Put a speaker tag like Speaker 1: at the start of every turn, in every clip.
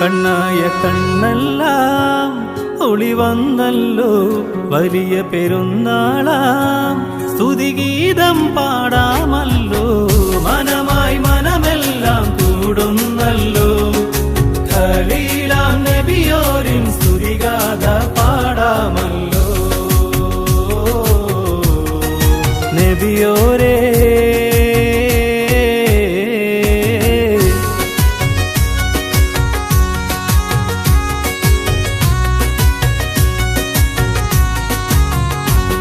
Speaker 1: കണ്ണായ കണ്ണെല്ലാം ഒളി വന്നല്ലോ വലിയ പെരുന്നാളാം. സ്തുതിഗീതം പാടാമല്ലോ മനമായി മനമെല്ലാം കൂടുന്നല്ലോ. ഖലീലാം നബിയോരിൻ സ്തുതിഗാഥ പാടാമല്ലോ. നബിയോരേ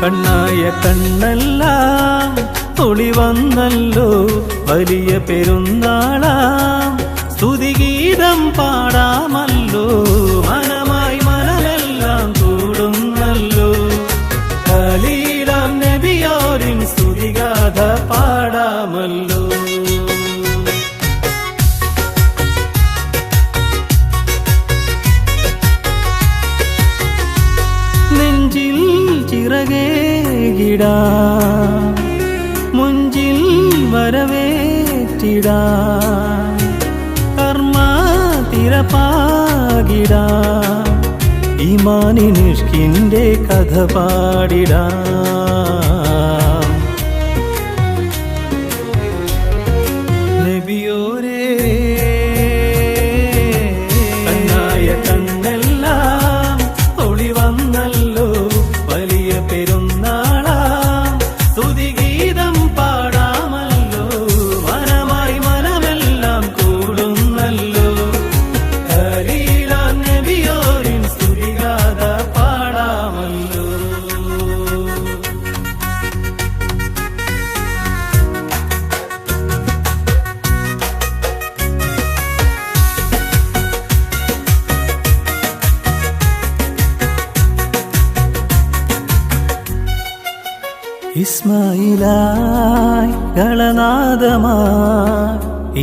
Speaker 1: കണ്ണായ കണ്ണെല്ലാം ഒളി വന്നല്ലോ വലിയ പെരുന്നാളാം. സ്തുതിഗീതം പാടാമല്ലോ മനമായി മനമെല്ലാം കൂടുന്നല്ലോ. കലീലാം നബിയോരിൻ സ്തുതിഗാഥ പാടാമല്ലോ. ചിറകേകിട മുഞ്ചിൽ വരവേറ്റിടാ. കർമ്മ ഇമാനി നിഷ്കിന്റെ കഥ പാടിടാം. ഇസ്മായിലായി കളനാദമാ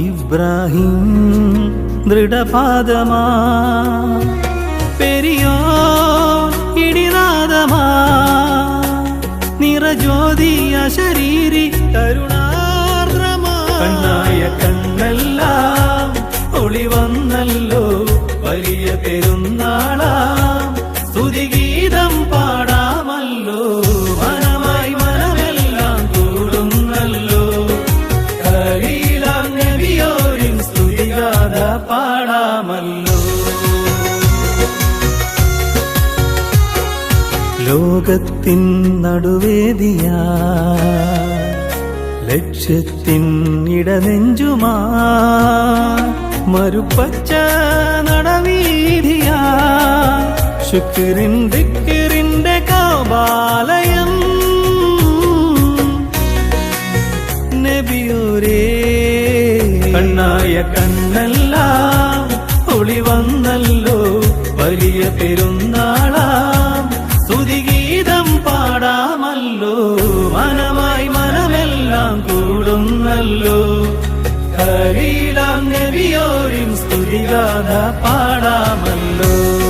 Speaker 1: ഇബ്രാഹിം ദൃഢപാദമാ പെരിയോ ഇടിനാദമാ നിറജ്യോതിയ ശരീരി കരുണാർദ്രമാ കണ്ണായ കണ്ണെല്ലാം ലോകത്തിൻ നടുവേദിയാ ലക്ഷ്യത്തിൻ ഇടനെഞ്ചുമാ മരുപ്പച്ച നടവീതിയാ. ശുക്രിൻ ദിക്കിറിന്റെ കാബാലയം നബിയൂരേ. കണ്ണായ കണ്ണെല്ലാം ഒളി വന്നല്ലോ വലിയ പെരുന്നാളാം പാടാമല്ലോ മനമായി മനമെല്ലാം കൂടുന്നല്ലോ. ഹരിയിലാം നബിയോരും സ്തുതിഗാഥ പാടാമല്ലോ.